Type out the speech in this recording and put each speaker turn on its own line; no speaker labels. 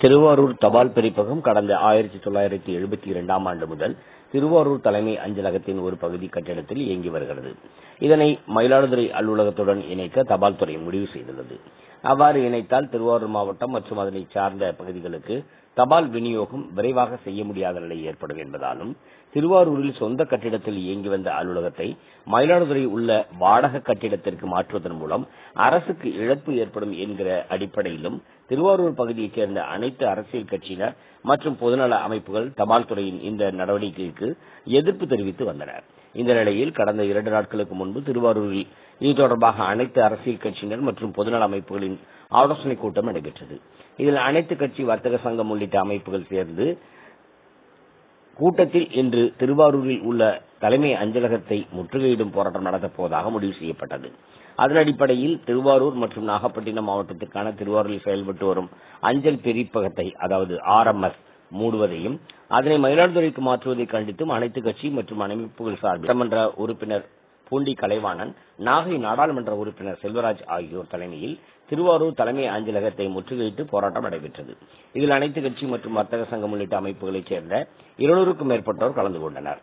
திருவாரூர் தபால் பிரிப்பகம் கடந்த ஆயிரத்தி தொள்ளாயிரத்தி எழுபத்தி இரண்டாம் ஆண்டு முதல் திருவாரூர் தலைமை அஞ்சலகத்தின் ஒரு பகுதி கட்டிடத்தில் இயங்கி வருகிறது. இதனை மயிலாடுதுறை அலுவலகத்துடன் இணைக்க தபால் துறை முடிவு செய்துள்ளது. அவ்வாறு இணைத்தால் திருவாரூர் மாவட்டம் மற்றும் அதனை சார்ந்த பகுதிகளுக்கு தபால் விநியோகம் விரைவாக செய்ய முடியாத நிலை ஏற்படும் என்பதாலும் திருவாரூரில் சொந்த கட்டிடத்தில் இயங்கி வந்த அலுவலகத்தை மயிலாடுதுறை உள்ள வாடக கட்டிடத்திற்கு மாற்றுவதன் மூலம் அரசுக்கு இழப்பு ஏற்படும் என்கிற அடிப்படையிலும் திருவாரூர் பகுதியைச் சேர்ந்த அனைத்து அரசியல் கட்சியினர் மற்றும் பொதுநல அமைப்புகள் தபால் துறையின் இந்த நடவடிக்கைக்கு எதிர்ப்பு தெரிவித்து வந்தனர். இந்த நிலையில் கடந்த இரண்டு நாட்களுக்கு முன்பு திருவாரூரில் இது தொடர்பாக அனைத்து அரசியல் கட்சியினர் மற்றும் பொதுநல அமைப்புகளின் ஆலோசனைக் கூட்டம் நடைபெற்றது. இதில் அனைத்து கட்சி வர்த்தக சங்கம் உள்ளிட்ட அமைப்புகள் சேர்ந்து கூட்டத்தில் இன்று திருவாரூரில் உள்ள தலைமை அஞ்சலகத்தை முற்றுகையிடும் போராட்டம் நடத்தப் போவதாக முடிவு செய்யப்பட்டது. அதன் அடிப்படையில் திருவாரூர் மற்றும் நாகப்பட்டினம் மாவட்டத்திற்கான திருவாரூரில் செயல்பட்டு வரும் அஞ்சல் பிரிப்பகத்தை அதாவது ஆர்எம்எஸ் மூடுவதையும் அதனை மயிலாடுதுறைக்கு மாற்றுவதை கண்டித்தும் அனைத்து கட்சி மற்றும் அமைப்புகள் சார்பில் சட்டமன்ற உறுப்பினர் பூண்டி கலைவாணன் நாகை நாடாளுமன்ற உறுப்பினர் செல்வராஜ் ஆகியோர் தலைமையில் திருவாரூர் தலைமை அஞ்சலகத்தை முற்றுகையிட்டு போராட்டம் நடைபெற்றது. இதில் அனைத்து கட்சி மற்றும் வர்த்தக சங்கம் உள்ளிட்ட அமைப்புகளைச் சேர்ந்த இருநூறுக்கும் மேற்பட்டோர் கலந்து கொண்டனர்.